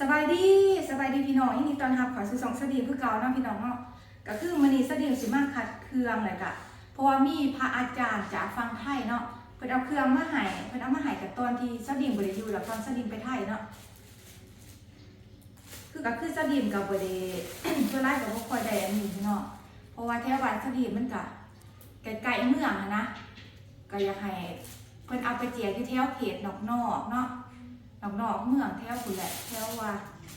สบายดีสบายดีพี่น้องยินดีต้อนรับขอสู่สองสดีคือเก่าเนาะพี่น้องเนาะก็คือมื้อนี้สดีสิมากขัดเครื่องเลยกะเพราะว่ามีพระอาจารย์จากฟังไทยเนาะเพิ่นเอาเครื่องมาให้เพิ่นเอามาให้กับตอนที่สดีบ่ได้อยู่แล้วตอนสดีไปไทยเนาะคือก็คือสดีก็บ่ได้ตัวไล่ก็บ่ค่อยได้อันนี้พี่น้องเพราะว่าแถวบ้านสดีมันก็ไกลๆเมืองอะนะก็อยากให้เพิ่นเอาไปแจกที่แถวเขตนอกๆเนาะ นอกนอกๆเมืองแถวคุณแหละแถวว่า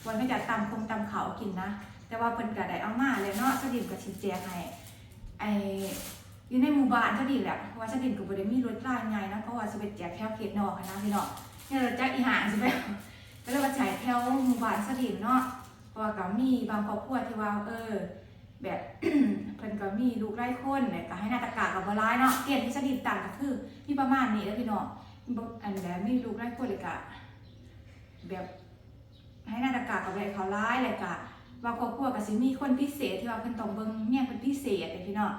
วันไม่จัดตำคงตำเขากินนะ แต่ว่าเพิ่นก็ได้เอามาเลยเนาะสดิมกับชินเจียให้ไออยู่ในหมู่บ้านสดิมแหละเพราะว่าสดิมก็บ่ได้มีรถลายไงนะเพราะว่าสิไปแจกแถวเขตนอกอะนะพี่เนาะเนี่ยเราจักอีหางสิไปก็เลยว่าใช้แถวหมู่บ้านสดิมเนาะเพราะว่าก็มีบางครอบครัวที่ว่าเออแบบเพิ่นก็มีลูกไร่คนเนี่ยก็ให้นาตะกากับบร้ายเนาะเตียนที่สดิมต่างก็คือมีประมาณนี้แล้วพี่เนาะอันแบบมีลูกไร่คนเลยก็ แบบให้หนาตากากับอะไรเขาร้ายเลยกะว่าครอบครัวกับสิมีคนพิเศษที่ว่าเพิ่นต้องเบิ่งเนี่ยเป็นพิเศษเลยพี่เนาะ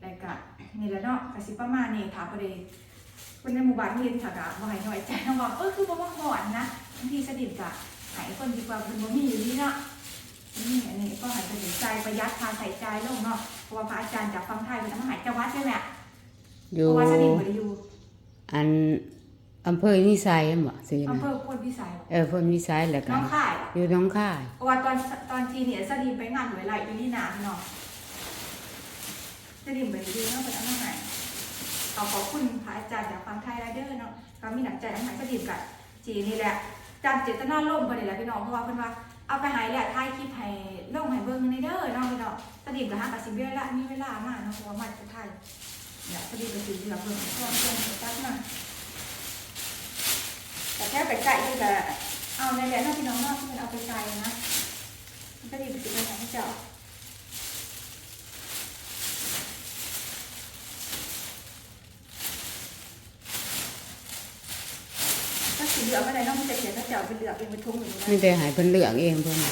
แล้วก็นี่แหละเนาะก็สิประมาณนี้ถามประเด็นคนในหมู่บ้านเห็นค่ะกะบ่ให้น้อยใจเนาะว่าเออคือบ่มาหอนนะบางทีสดิบกะหายคนดีกว่าเพิ่นบ่มีอยู่นี่เนาะนี่อันนี้ก็ใหายไปถึงใจประหยัดพาใส่ใจลงเนาะเพราะว่าพระอาจารย์จากฟังไทยเป็นทำหายจังหวัดใช่ไหมเพอยู่ราะว่าสดิบบ่ได้อยู่อัน อำเภอนิสัยอั่นบ่สิอำเภอพนพิสัยเออเพิ่นนิสัยแหละกัน้นองค่ายอยู่หน้องค่าย เพราะว่าตอนตอนทีเนี่ยสดีมไปงานหวยไหลอยู่นี่นาพี่น้องสดีมไปดีเนาะเป็นอันนั้นไหนขอขอบคุณพระอาจารย์จากฟังไทยไรเดอร์เนาะก็มีหนักใจอันไหนสดีมกับจีนี่แหละจำเจตนาล่มไปเลยแหละพี่น้องเพราะว่าเพิ่นว่าเอาไปหายแหละท้ายคลิปให้ล่มให้เบิ่งในเด้อเนาะพี่น้องสดีมกับหากับสิเวลามีเวลามากเนาะเพราะว่ามาจากไทยเนี่ยสดีมกับสิเหลือเบิ่งช่วงช่วงจักมา แต่แค่ไปไก่นี่ก็เอาในแหละเนาะพี่น้องเนาะที่มันเอาไปไก่นะมันก็ดีเป็นสิ่งของเจ้าถ้าสีเหลืองอะไรน้องมันจะเขียนถ้าเจ้าเป็นเหลืองเป็นทุ่งอย่างนี้มีแต่ให้เพิ่นเลือกเองเพิ่นให้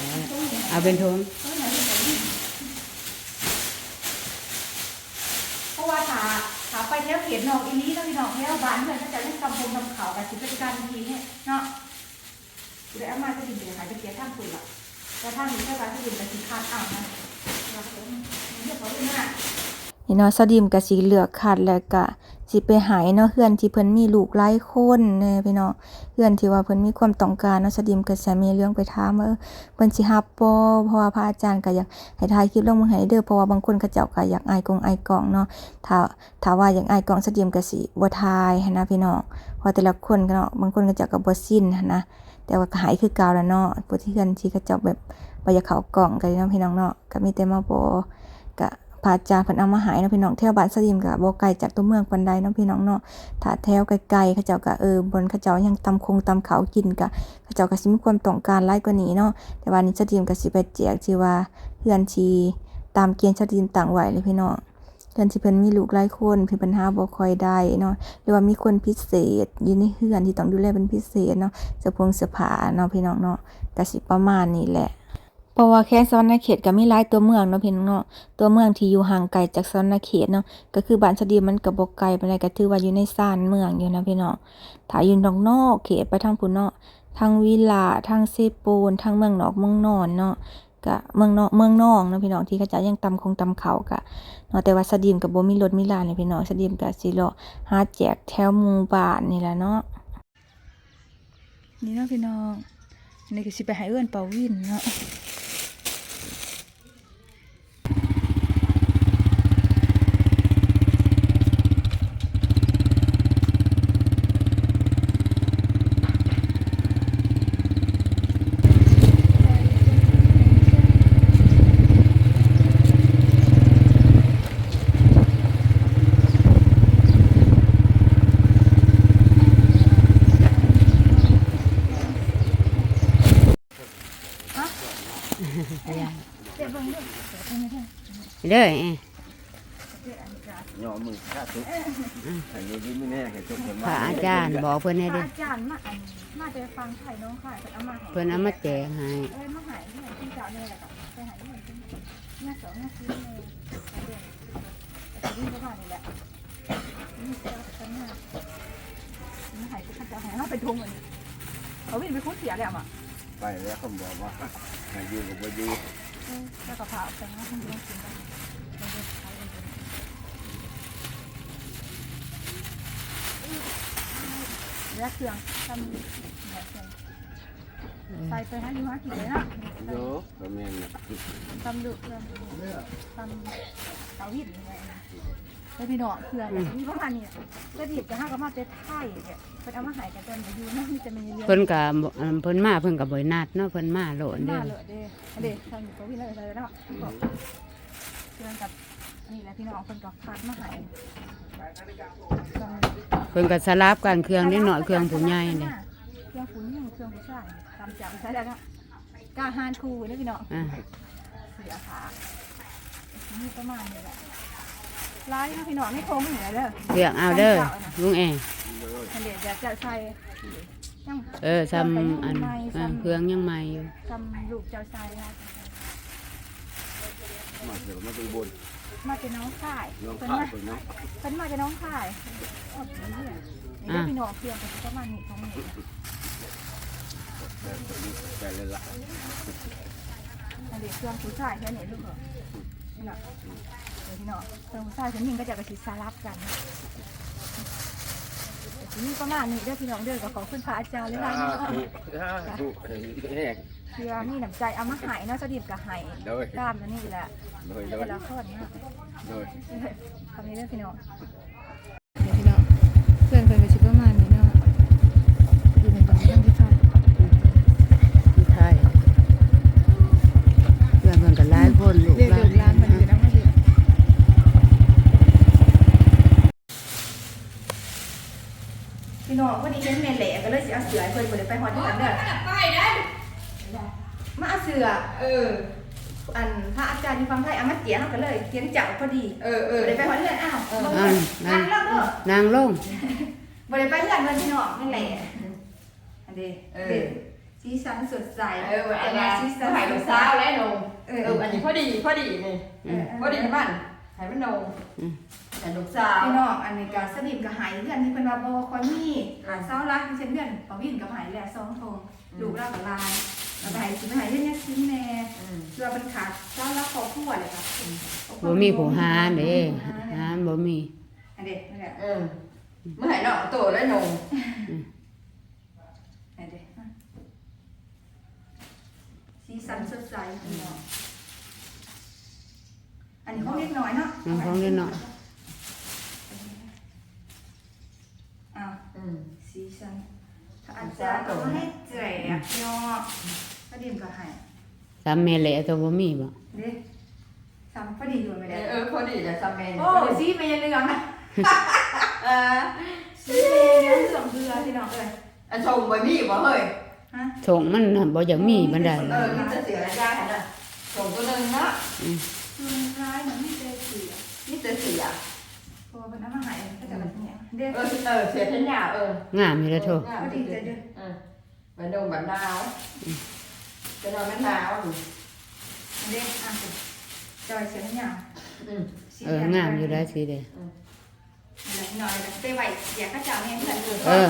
เอาเป็นทงเพราะว่าถ้าถ้าไปเที่ยวเขียนนอกอีนี้านเที่ยถ้าจะเล่นกำพงกำเขากับสิเป็นการทีเนี่ยเนาะเดี๋ยวอามาจะดินเดี๋ยวหายจะเกียนท่านคุณละแล้วท่ามนี้ถ้าการที่ดินไปสิคาดอ่าวนะเราก็ต้องเรียกเขาด้วยนะนี่เนาะสดิมก็สิเลือกคัดแล้วก็ สิไปหายเนาะเฮือนที่เพิ่นมีลูกหลายคนแน่พี่น้องเฮือนที่ว่าเพิ่นมีความต้องการเนาะสดิมก็จะมีเรื่องไปถามว่าเอเพิ่นสิรับบ่เพราะว่าพระอาจารย์ก็อยากให้ถ่ายคลิปลงมาให้เด้อเพราะว่าบางคนเขาเจ้าก็อยากอายกงอายกองเนาะถ้าถ้าว่าอยากอายกองสดิมก็สิบ่ถ่ายหันนะพี่น้องเพราะแต่ละคนก็เนาะบางคนก็เจ้าก็บ่สิ้นหันนะแต่ว่าก็หายคือเก่าแล้วเนาะผู้ที่เฮือนที่เขาเจ้าแบบบ่อยากเข้ากล่องกันเนาะพี่น้องเนาะก็มีแต่มาบ่ก็ พระอาจารย์เพิ่นเอามาหายเนาะพี่น้องแถวบ้านสะดิมก็บ่ไกลจากตัวเมืองปานใดเนาะพี่น้องเนาะถ้าแถวไกลๆเขาเจ้าก็เออบนเขาเจ้ายังตำคงตำเขากินก็เขาเจ้าก็สิมีความต้องการหลายกว่านี้เนาะแต่ว่านี้สะดิมก็สิไปแจกที่ว่าเฮือนที่ตามเกณฑ์สะดิมตั้งไว้เลยพี่น้องเฮือนที่เพิ่นมีลูกหลายคนเพิ่นปัญหาบ่ค่อยได้เนาะหรือว่ามีคนพิเศษอยู่ในเฮือนที่ต้องดูแลเป็นพิเศษเนาะเสื้อผงเสื้อผ้าเนาะพี่น้องเนาะก็สิประมาณนี้แหละ เพราะว่าแค่สวรรณเขตก็มีหลายตัวเมืองเนาะพี่น้องเนาะตัวเมืองที่อยู่ห่างไกลจากสวรรณเขตเนาะก็คือบ้านสะดีมันก็บ่ไกลปานใดก็ถือว่าอยู่ในซ่านเมืองอยู่นะพี่น้องถ้าอยู่นอกนอกเขตไปทางพุ่นเนาะทางวิลาทางเซโปนทางเมืองนอกเมืองนอนเนาะก็เมืองนอกเมืองนอกเนาะพี่น้องที่เขาจะยังตำคงตำเขาก็เนาะแต่ว่าสะดีมก็บ่มีรถมีลาเนี่ยพี่น้องสะดีมก็สิเลาะหาแจกแถวหมู่บ้านนี่แหละเนาะนี่เนาะพี่น้องนี่ก็สิไปให้เอื้อนเป่าวินเนาะ เด้อเอ้ยย่อมือข้าทุกอันนี้ที่ไม่แน่เห็นทุกคนพระอาจารย์บอกเพิ่นให้พเด้ระออาจารย์มาอันมาจะฟังไทยน้องค่ะเอามาให้เพิ่นเอามาแจกให้เอ้ยมาหายที่ไหนที่เจ้าเนี่ยแหละกับไปหายที่ไหนที่หน้าสองหน้าซื้อเลยไปเดินแต่ที่บ้านนี่แหละนี่เจ้าชั้นหน้ามาหายที่ข้าเจ้าหายเขาไปทวงเงินเขาวิ่งไปคุดเสียแล้วอะไปแล้วเขาบอกว่าให้อยู่กับบ่อยู่ แล้วก็ผ่าออกไปนะคุณต้องกินกันแล้วเครื่องทำแบบเครื่องใส่ไปให้ดีมากี่เลยนะโยก็แม่นน่ะทำดุเครื่องทำเตาหินอะไร แล้วพี่น้องเครื่องมีประมาณนี้จะดีบจะห้าก็มาเต็ไทยเนี่ยเป็นเอามาหายกันจนอยู่นะมีแต่มีเรียนเพิ่นก็บ่อันเพิ่นมาเพิ่นก็บ่ได้นัดเนาะเพิ่นมาโหลดหเด้น้าอเลยเด้เด้ทำอยู่ตัวพี่เลยเลยเนาะเครื่องกับนี่แหละพี่น้องคนกับพัดมาหายเพิ่นก็สลับกันเครื่องนิดหน่อยเครื่องผู้ใหญ่เด้เครื่องผู้หญิงเครื่องผู้ชายตามจับใช้ได้แล้วกาฮานคูเด้พี่น้อง อ่าเสียขานี่ประมาณนี้แหละ ร้ายนะพี่น้องไม่คงเหนือเด้อเลือกเอาเด้อลุงแออันเดี๋ยวจะจะใส่ยังเออซ้ำอันอ่าเครื่องยังใหม่อยู่ทำลูกเจ้าชายนะมาเดี๋ยวมาดูบนมาเป็นน้องข่ายน้องเป็นข้าวมาคนเนาะเป็นมาเป็นน้องข่ายอดนี่เนี่ยนี่พี่น้องเพียงแต่ประมาณนี้ของนี่แต่ตัวนี้แต่เลยละอันเดี๋ยวเครื่องผู้ชายแค่นี้ลูกเหรอนี่แหละ เดี๋ยวพี่น้องเครื่องผู้ชายคนนี้ก็จะกระชิดสลับกันนี่ประมาณนี้เด้อพี่น้องเด้อก็ขอบคุณพระอาจารย์เลยนะถูกถูกแหกเพื่อมีน้ำใจเอามาใหายเนาะสดิบกับหายโดยกล้ามตัวนี้แหละโดยโดแต่ยละคนนะโดยทำนี้เด้อพี่น้องเดี๋ยวพี่น้องเพื่อนเคยไปชิปประมาณนี้เนาะอยู่ในตอนที่ท่านที่ท่าน ใช่เพื่อนเพิ่นก็หลายคนลูก เรียก หลา ลูกหลานมันอยู่นะมันอยู่ พี่น้องวันนี้เห็นแม่แหล่ก็เลยสิเอาเสือให้เพิ่นบ่ได้ไปฮอดที่กันเด้อไปได้มาเอาเสือเออ อันพระอาจารย์ที่ฟังไทยเอามาเขียนเอาก็เลยเขียนจับพอดีเออเออบ่ได้ไปฮอดที่กันอ้าวบ่อ่าได้นั่นั่งงแล้วเด้อนางลงบ่ได้ไปเฮือนเพิ่นพี่น้องแม่แหล่อันเด้เด้สีสันสดใสเอออันนี้สีสันถ่ายสลูดกใสสาวแล้วนงเอเออออันนี้พอดีพอดีนี่เออพอดีบ้าน ถ่ายมันนงอืมแต่ลูกสาวพี่น้องอันนี้ก็สนิมกับหายเพื่อนที่เป็นว่าบ่คอยมีหาเศร้ารักที่เช่นเพื่อนของวินกับหายแหละสองทงลูกเรากับลายแล้วก็หายสิมาหายเรื่องนี้ชิ้นแน่อืมเรือเป็นขาดเศร้ารักครอบครัวเลยค่ะบ่มีผู้หาเด้หาบ่มีอันเด็ดนั่นแหละเออเมื่อไหร่เนาะโตแล้วนงอันเด็ดสีสันสดใสพี่น้อง อันนี้ของเล็กน้อยเนาะน้องของเล็กน้อยอ้าวอืมสีสันถ้าอาจารย์เอามาให้แจกเนาะพอดีมก็ให้ซ้ำแม่แหละตัวบ่มีบ่เด้ซ้ำพอดีอยู่ไม่เอได้อเออพอดีแต่ซัมเมนโอ้สีเมย์เหลืองนะเออสีเมย์เหลืองเหลืองเรือพี่น้องเอ้ยอันชมบ่มีบ่เฮ้ยฮะถงมันน่ะบ่อยากมีบันไดเออมันจะเสียรายได้น่ะชมก็นึงนะ คือร้ายเหมือนไม่เจอสีนี่จะเสียพอเป็นน้ำมันหายก็จะแบบเนี้ยเด้เออเออเสียทั้งยาเอองามอยู่แล้วโทพอดีใจเด้อเออบันดงบันดาวจะนอนไม่หนาวอยู่เด้อะจอยเสียงยาวอืมเอองามอยู่แล้วสิเด้อะไรหน่อยเต้ไว้อยากก็เจ้าเนี่ยเพื่อนเออ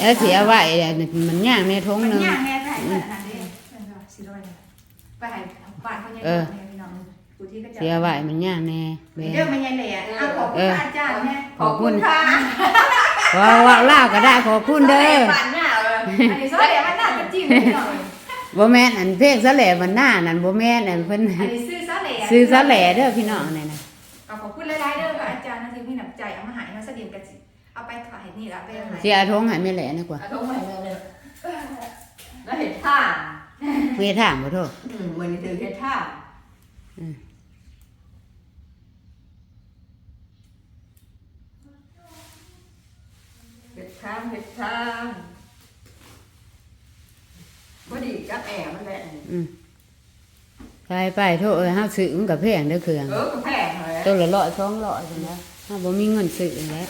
แล้วสิเอาไว้อันนี้มันย่างในทงมันหนึงย่างแม่ไปหายเพื่อนอันนี้เออสิร้อยไปหายบ้านเขาเนี่ยพี่น้อง กูที่ก็จะสิเอาไว้มันย่างแน่แม่เด้อมันยังแหล่อะขอบคุณอาจารย์แม่ขอบคุณค่ะว่าว่าลาวก็ได้ขอบคุณเด้อปันหน้าเลยอันนี้ซอสแหล่มันน่าจะจิ้มพี่น้องบ่แม่นอันเพลงสะแหล่มันหน้านั่นบ่แม่นอันเพิ่นอันนี้ซื้อซอสแหล่ซื้อสะแหล่เด้อพี่น้องนี่นะขอบคุณหลายๆเด้อค่ะอาจารย์นะที่มีน้ำใจเอามาหายมาเสด็จกันสิเอาไปขายนี่ละไปขายสิเอาทงให้แม่แหล่ดีกว่าเอาทุ่งใหม่เลยเลยแล้วเห็ดท่าเมีถามบ่โทษ อืมเหมือนถือเห็ดท่า อืม เห็ดท่าเห็ดท่าพอดีกับแอร์มันแหละอืมใช่ไปโทษเอ้ยเฮาซื้อมันก็แพงเด้อเครื่องเออก็แพงเลยตัวละร้อยสองร้อยจังได๋เฮาบ่มีเงินซื้อแล้ว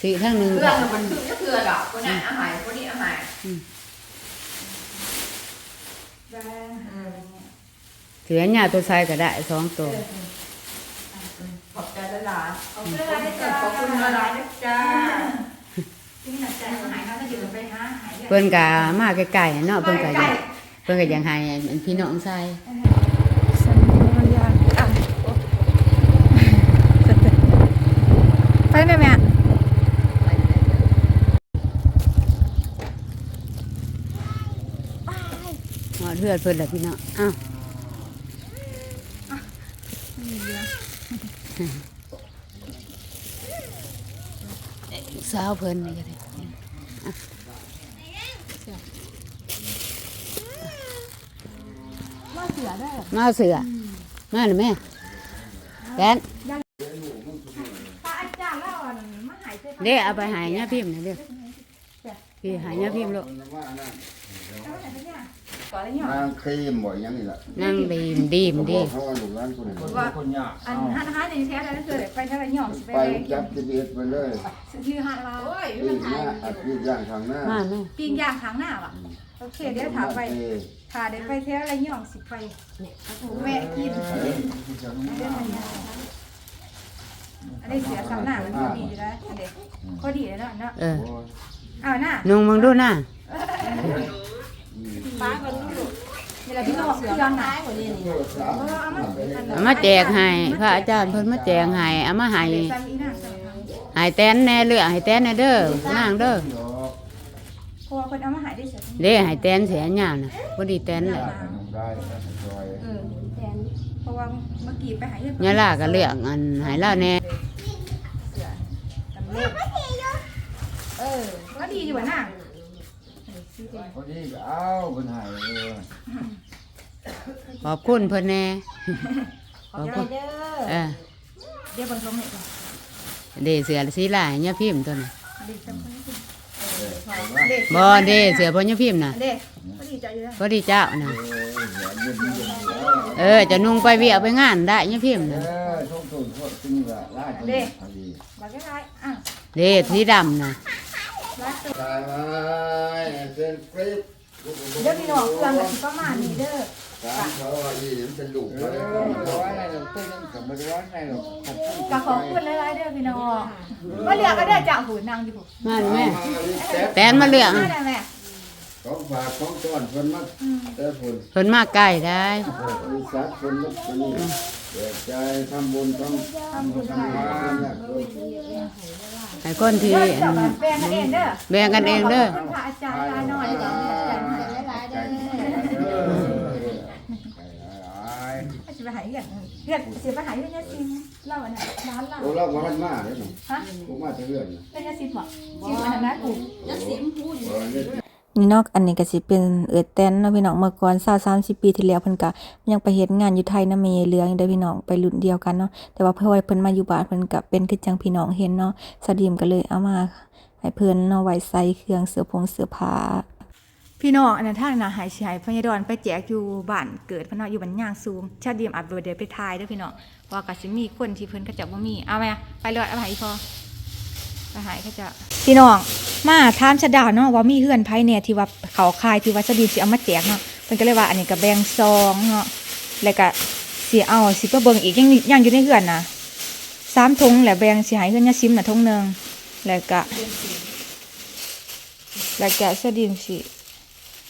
ซื้อทั้งหนึงเครื่ก็องมันคือก็คือดอกคนนั้นอาหารคนนี้อาหารแบงอืมเสือหญ้าตัวใส่ก็ได้สองตัวขอบใจละลายขอบคุณหลายๆนะจ๊ะขอบคุณละลายนะจ๊ะ ที่มีน้ำใจเอามาหายมาเสด็จไปหาหายเพิ่นก็มาใกล้ๆเนาะเพิ่นก็อใกล้ยู่เพิ่นก็ยังให้อันพี่น้องใส่สัญญาณอะไปได้ไหมอะหอดเทือดเพิ่นแหละพี่น้องอ้าวลูก สาวเพิ่นนี่ก็ได้ว่าเสือได้มาเสือมาหน่อยแม่แดนพระอาจารย์แล้วอะมาหายเด้เอาไปหายพิมพ์นะเด้อพี่หายาพิมพ์ลูก แล้วไหนเป็นเนี่ยก่อนแล้วเนี่ยนางครีมบ่ยังนี่ล่ะนั่งดีมดีมดีเพราะว่าลูกร้านคนนั้นว่าคนยากอันฮันฮันในแท้แล้วคือไปทางหย่องสิไปไปจับ GPS ไปเลยชื่อฮันเรานี่หน้าอัดนี่ย่างทางหน้ามาแม่ปีงยางทางหน้าว่ะโอเคเดี๋ยวถามไปถาเดี๋ยวไปแท้แล้วหย่องสิไปแม่กินอันนี้เสียสำหน้ามันพอดีอยู่แล้วอันเด็กพอดีเลยเนาะเนาะเอออ้าวหน้านุ่งมึงดูหน้า เครื่องหนาเอามาแจกให้พระอาจารย์เพิ่นมาแจกให้เอามาให้เดี๋ยวจำอีน่าให้แตนแน่เลือกให้แตนแน่เด้อนางเด้อเพราะว่าคนเอามาหายได้เสียเด้ให้แตนเสียยาวน่ะบ่ดีแตนแหละได้ซอยเออแทนเพราะว่าเมื่อกี้ไปหายยาลาก็เลือกอันให้ลาแน่เสือตำเล็เออก็ดีอยู่น่ะ พอดีก็เอาเพิ่นให้เออขอบคุณเพิ่นแน่ขอบคุณเด้อเออเดี๋ยวบางคนเห็นเด้เสือสีลายยาพิมพ์ตัวน่ะเด็กจำคนนี้เด็กบ่เด้เสือพ่อยาพิมพ์น่ะเด็กก็ดีใจอยู่แล้วบ่ดีเจ้าน่ะเออเดี๋ยวเย็นๆเออจะนุ่งไปเวียไปงานได้ยาพิมพ์เอน่ะอช่วงต้นก็จริงก็ไล่พอดีพอดีบอกก็ได้อะเด้สีดำน่ะรักตายไว้เส้นคลิปเดี๋ยวพี่น้องเครื่องกับประมาณนี้เด้อสามเขาว่าอีนี่มันเป็นลูกเอมาอแล้วร้อยอะไรหรอกเต้นกับไม่ร้อยอะไรหรอกขอบคุณกับของคุณหลายๆเด้อพี่น้องมาเลือกก็ได้จากหูนางอยู่มาหน่อยแม่แซ่บแตนมาเลือกมาได้แม่ของฝากของต้อนเพิ่นมาแต่เพิ่นเพิ่นมาใกล้ได้เออสัตว์เพิ่นมาเพิ่นนี่เปิดใจทำบุญต้องทำบุญทำมาเนี่ย หลายคนที่เด้ออัเจ้านแบ่งกันเองเด้อแบ่งกันเองเด้อคุณพระอาจารย์ลายน้อยเด้ออาจารย์ให้หลายๆเด้ออาจจะไปหายเรื่องเรื่องเสียไปหายเรื่องยาซิมเล่าอันนั้นร้านเราโอ้เราบ้านมาเด้อนี่ฮะกูมาจะเรื่องนะเรื่องยาซิมเหรอซิมอันนั้นนะกูเออนี่ นี่นอกอันนี้ก็สิเป็นเอิดแตนนะพี่น้องเมื่อก่อน20 30ปีที่แล้วเพิ่นก็ยังไปเฮ็ดงานอยู่ไทยนำเมเรืออยู่เด้พี่น้องไปรุ่นเดียวกันเนาะแต่ว่าเพิ่นว่าเพิ่นมาอยู่บ้านเพิ่นก็เป็นคือจังพี่น้องเห็นเนาะสดีมก็เลยเอามาให้เพิ่นเนาะไว้ใส่เครื่องเสื้อผงเสื้อผ้าพี่น้องอันนั้นทางนาหายชายพญาดอนไปแจกอยู่บ้านเกิดพะเนาะอยู่บ้านย่างซูมชาติเดียมอัดเบอร์เดไปทายด้วยพี่น้องว่าก็สิมีคนที่เพิ่นก็จะบ่มีเอาไหมไปเลยเอาไปอีพอ ไปหายเขาจะพี่น้องมาถามชะดาเนาะว่ามีเฮือนไผเนี่ยที่ว่าเขาคายที่ว่าชาดีสิเอามาแจกเนาะเพิ่นก็เลยว่าอันนี้ก็แบ่งซองเนาะแล้วก็สิเอาสิไปเบิ่งอีกยังยังอยู่ในเฮือนนะสามถุงแล้วแบ่งสิให้เฮือนยาซิมน่ะถุงหนึงแล้วก็แล้วก็ชาดีมสิ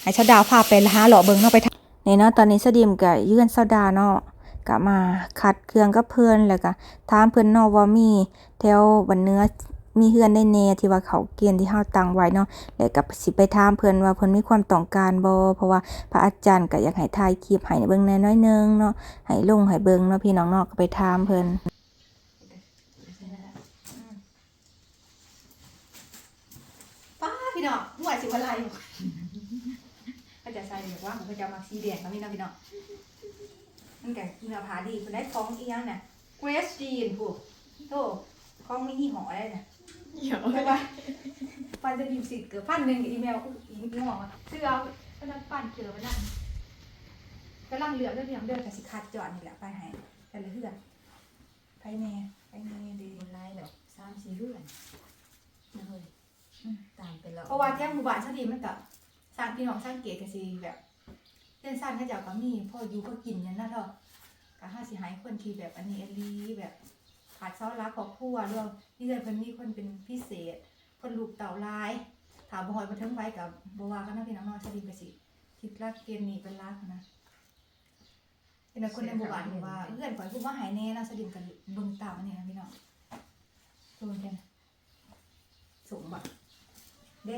ให้ชาดาพาไปหาหล่อเบิงเนาะไปทางในเนาะตอนนี้สดีมก็ยื่นเซาดาเนาะก็มาคัดเครื่องกับเพิ่นแล้วก็ถามเพิ่นนาะว่ามีแถวบันเนื้อ มีเฮือนได้แน่ที่ว่าเขาเกณฑ์ที่เฮาตั้งไว้เนาะแล้วก็สิไปถามเพิ่นว่าเพิ่นมีความต้องการบ่เพราะว่าพระอาจารย์ก็อยากให้ถ่ายคลิปให้เบิ่งแน่น้อยหนึงเนาะให้ลงให้เบิ่งเนาะพี่น้องเนาะก็ไปถามเพิ่นป้าพี่น้องหัวสิวอะไรก็จะใส่แบบว่ามันก็จะมาสีแดงนะพี่น้องพี่น้องมันแก่เนื้อผาดีคุณได้ของอีกอย่างน่ะเกรสจีนผู้โธ่ของมียี่ห้ออะ ไรน่ะใช่ปะปันจะดีสิเกือบพันหนึ่งอีเมลอีเมลบอกว่าซื้อเอาก็นั่งปั่นเจอมันนั่นกำลังเหลือเรื่องเดียวเดินกับสิคัดจอดนี่แหละไปให้แต่ละเพื่อนไปแน่ไปแน่ดีบนไล่ดอกสามสี่เรือนนะเฮ้ยตามไปแล้วเพราะว่าแจ้งหมู่บ้านชาดีมันกับสร้างพี่น้องสร้างเกตกันสิแบบเล่นสั้นให้เจ้าก็มีพ่ออยู่ก็กินอย่างนั้นเถอะก็ห้าสิหายคนที่แบบอันนี้อันนี้แบบ ขาดเสาหลักครอบครัวเรื่องนี่เลยเพิ่นมีคนเป็นพิเศษคนลูกเต่าลาย ถามบ่ฮอยบ่ถึงไว้กับบ่ว่ากันนะพี่น้องเนาะชาดีก็สิคิดรักเกณฑ์นี้เป็นรักนะเป็นคนในหมู่บ้านบอกว่าเพื่อนข่อยพูดว่าหายแน่นะสดิมกันเบิ่งตามันนี้นะพี่น้องตัวมันเป็นสูงบ่เด้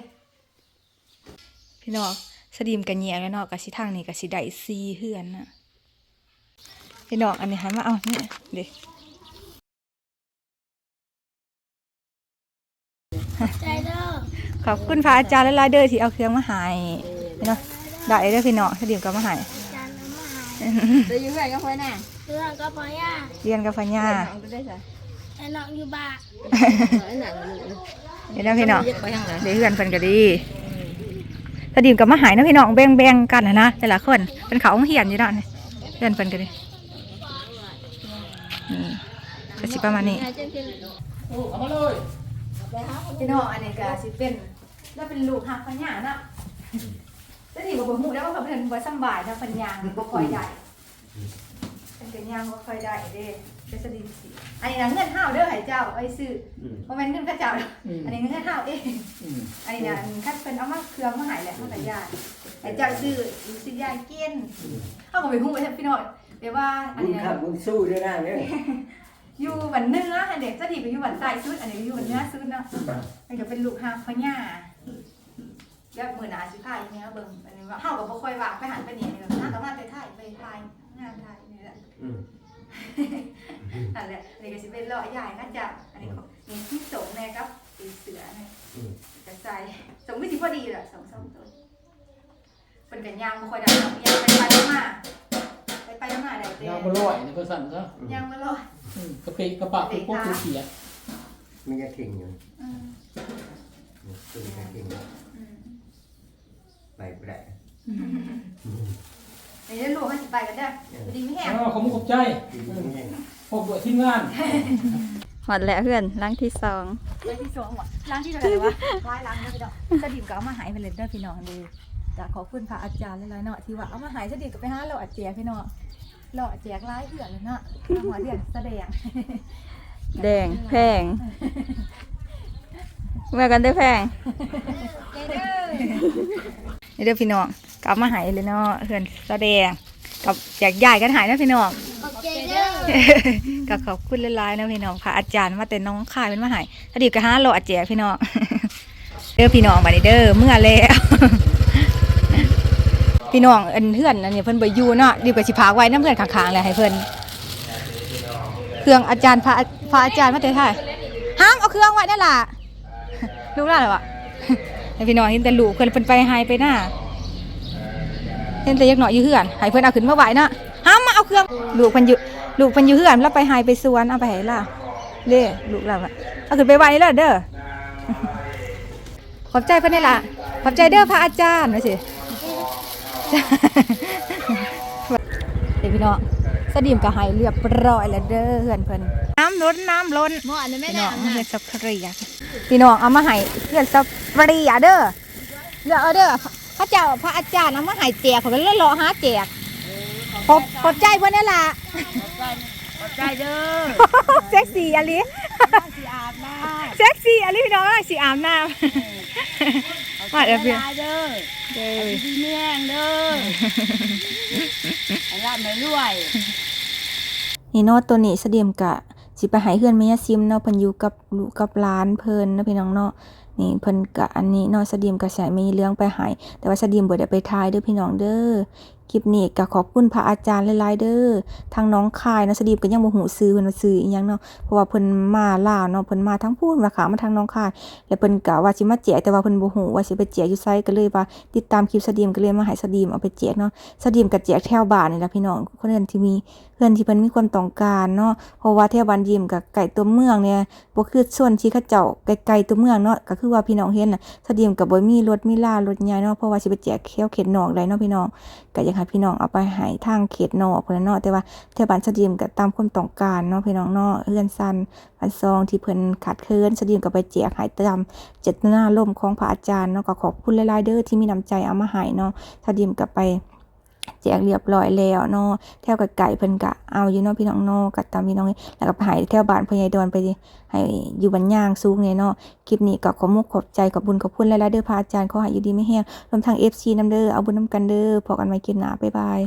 พี่น้องสดิมกันแยแล้วเนาะกับสิทางนี้กับสิได้ซีเฮือนน่ะพี่น้องอันนี้หันมาเอานี่เด้ ใจเด้อขอบคุณพระอาจารย์และลายเดอร์ที่เอาเครื่องมาใหายเนาะได้เด้อพี่น้องสดิมก็มาใหายจานน้ำมาหาได้อยืมเงินก็ค่อยน่ะเรื่องก็พอย่าเรียนกับฟัญญาน้องก็ได้จ้ะแต่น้องอยู่บ้านไอ้หนังลูกเดี๋ยวนะพี่น้องเย็บไปทางไหนเดี๋ยวเพื่อนเพิ่นก็ดีสดิมกับมาหายนะพี่น้องแบ่งแบ่งๆกันนะนะแต่ละคนเป็นเขาของเหียนอยู่เนาะนี่เพื่อนเพิ่นก็ดีนี่ก็สิประมาณนี้เอามาเลย พี่น้องอันนี้ก็สิเป็นแล้วเป็นลูกหักฟัญญาเนาะสดิมก็บ่ฮู้แล้วว่าเพิ่นบ่สำบายนะฟัญญาบ่ค่อยได้เป็นเป็นยางบ่ค่อยได้เด้เป็นสดิมสิอันนี้นะเงินห้าวเด้อให้เจ้าเอาไปซื้ออืมบ่แม่นเงินพระเจ้าเด้ออืมอันนี้เงินห้าวเองอืมอันนี้นะคัดเป็นเอามาเครื่องมาใหายแหละมาแต่ยาไอ้เจ้าซื้อซื้อยาเกี้ยนเอาก็ไปหุ้งไปเถอะพี่น้อยแปลว่าอันบุญนี้ขับนะบุญสู้ด้วยนะเนี่ย อยู่บันเนื้ออันเด็กจะถีไปอยู่บันใต้สุดอันนี้อยู่บันเนื้อสุดเนาะมันก็เป็นลูกหาพญาแล้วมือหนาสิพายเนี่ยเบิ่งอันนี้ว่าเฮาก็บ่ค่อยว่างไปหันไปนี่นี่ก็น่าก็มาแต่ถ่ายไปถ่ายงานถ่ายนี่แหละอืมนั่นแหละอันนี้ก็สิเป็นเลาะใหญ่นะจ๊ะอันนี้มีที่สงแน่ครับตีเสือเนี่ยอืมกระจายสมมติสิพอดีแหละสองสองตัวเป็นกันยางบ่ค่อยได้หรอกยางไปไปมา ไปไปมาได้เต้ยางมาลอยนี่ก็สั่นซะยางมาลอยอืมกระเพกกระปะกระโปกกระเขียดมันจะเข่งอยู่อืมตัวนี้จะเข่งอยู่อืมไปไปได้เดี๋ยวลูกให้สิไปกันเด้อพอดีไม่แห้งอ้าวขอบคุณขอบใจกินไม่แห้งพบด้วยทีมงาน หอดแล้วเพื่อนล้างที่สอง ล้างที่สองว่ะล้างที่เท่าไหร่วะล้างล้างนะพี่น้องสดิมก็เอามาหายไปเลยเด้อพี่น้องดู จะขอบคุณพระอาจารย์หลายๆเนาะที่ว่าเอามาหายสดิมก็ไปหาเราอาแจกพี่น้องเราอาแจกหลายเดือนเลยเนาะเอาหัวเดือนแสดงแดงแพงเมื่อกันได้แพงนี่เด้อพี่น้องกลับมาหายเลยเนาะเพื่อนแสดงกับอยากย้ายกันหายนะพี่น้องขอบใจเด้อก็ขอบคุณหลายๆนะพี่น้องค่ะอาจารย์มาแต่น้องค่ายเป็นมาหายถ้าดีก็ห้าโลอาแจกพี่น้องเด้อพี่น้องบัดนี้เด้อเมื่อแล้ว พี่น้องอันเพื่อนอันนี้เพิ่นบ่อยู่เนาะดีกว่าสิพากไว้น้ำเพื่อนข้างๆเลยให้เพิ่นเครื่องอาจารย์พระพระอาจารย์มาแต่ถ่ายห้ามเอาเครื่องไว้นั่นล่ะลูกหล่ะหรอวะให้พี่น้องเห็นแต่ลูกเพิ่นเพิ่นไปหายไปหน้าเห็นแต่ยักหน่อยอยู่เฮือนให้เพิ่นเอาขึ้นมาไว้เนาะห้ามมาเอาเครื่องลูกเพิ่นอยู่ลูกเพิ่นอยู่เฮือนแล้วไปหายไปสวนเอาไปให้ล่ะเด้ลูกเราอะเอาขึ้นไปไว้แล้วเด้อขอบใจเพิ่นนี่ล่ะขอบใจเด้อพระอาจารย์ว่าสิ เดี๋ยวพี่น้องสดิมก็ให้เรียบร้อยแล้วเด้อเฮือนเพิ่นน้ำล้นน้ำล้นหมออันนี้ไม่พี่ได้น้องอาบน้เพื่อนสับเรียพี่น้องเอามาให้เพื่อนสับเรียเด้อเด้อเอาเด้อพระเจ้าพระอาจารย์เอามาให้แจกเขาก็เลยรอหาแจกขอบขอบใจเพื่อนนี่ล่ะ ใจเด้อเซ็กซี่อะลิสิอาบน้เซ็กซี่อะลิพี่น้องสีอาบน้ำำมาเดี๋ยวเพื่อนเด้อเด้อดีแม่งเด้อให้รับไม่รวย นี่เนาะตัวนี้สะเดียมกะ สิไปใหายเฮือนแม่ยาซิมเนาะเพิ่นอยู่กับลูกกับหลานเพิ่นเนาะพี่น้องเนาะนี่เพิ่นกะอันนี้เนาะสะเดียมกะใส่มีเรื่องไปใหายแต่ว่าสะเดียมบ่ได้ไปทายเด้อพี่น้องเด้อคลิปนี้ก็ขอบคุณพระอาจารย์หลายๆเด้อทางน้องคายนะสเดียมก็ยังบ่ฮู้ซื้อเพิ่นว่าซื้ออีหยังเนาะเพราะว่าเพิ่นมาลาวเนาะเพิ่นมาทั้งพูนราคามาทางน้องคาย แล้วเพิ่นกะว่าสิมาแจกแต่ว่าเพิ่นบ่ฮู้ว่าสิไปแจกอยู่ไสก็เลยว่าติดตามคลิปสเดียมก็เลยมาให้สเดียมเอาไปแจกเนาะสเดียมก็แจกแถวบ้านนี่ล่ะพี่น้องคนอื่นที่มีเพื่อนที่เพิ่นมีความต้องการเนาะเพราะว่าแถวบ้านยิมกับไก่ตัวเมืองเนี่ยบ่คือส่วนที่เขาเจ้าไกลๆตัวเมืองเนาะก็คือว่าพี่น้องเห็นน่ะสเดียมกับบ่มีรถมีลารถใหญ่เนาะเพราะว่าสิไปแจกแควเขตนอกได้เนาะพี่น้องก็อยากค่ะพี่น้องเอาไปหายทางเขตนอกพุ่นน่ะเนอแต่ว่าแถวบ้านสะดีมก็ตามความต้องการเนาะพี่น้องนอเฮือนซันพันซองที่เพิ่นขาดเคินสะดีมก็ไปแจกให้ตามเจตนารมของพระอาจารย์เนาะก็ขอบคุณหลายๆเด้อที่มีน้ำใจเอามาหายเนาะสะดีมก็ไป แจกเรียบร้อยแล้วเนาะแถวกับไก่เพิ่นกะเอาอยู่เนาะพี่น้องเนาะกับตามพี่น้องแล้วก็ไปหายแถวบ้านพ่อใหญ่ดอนไปให้อยู่บ้านย่างสูงเนี่ยเนาะคลิปนี้ก็ขอมุกขอบใจขอบบุญขอบคุณหลายๆเด้อพระอาจารย์ขอให้อยู่ดีไม่แห้งรวมทั้ง FC นำเด้อเอาบุญนำกันเด้อพอกันใหม่คลิปหน้าบ๊ายบาย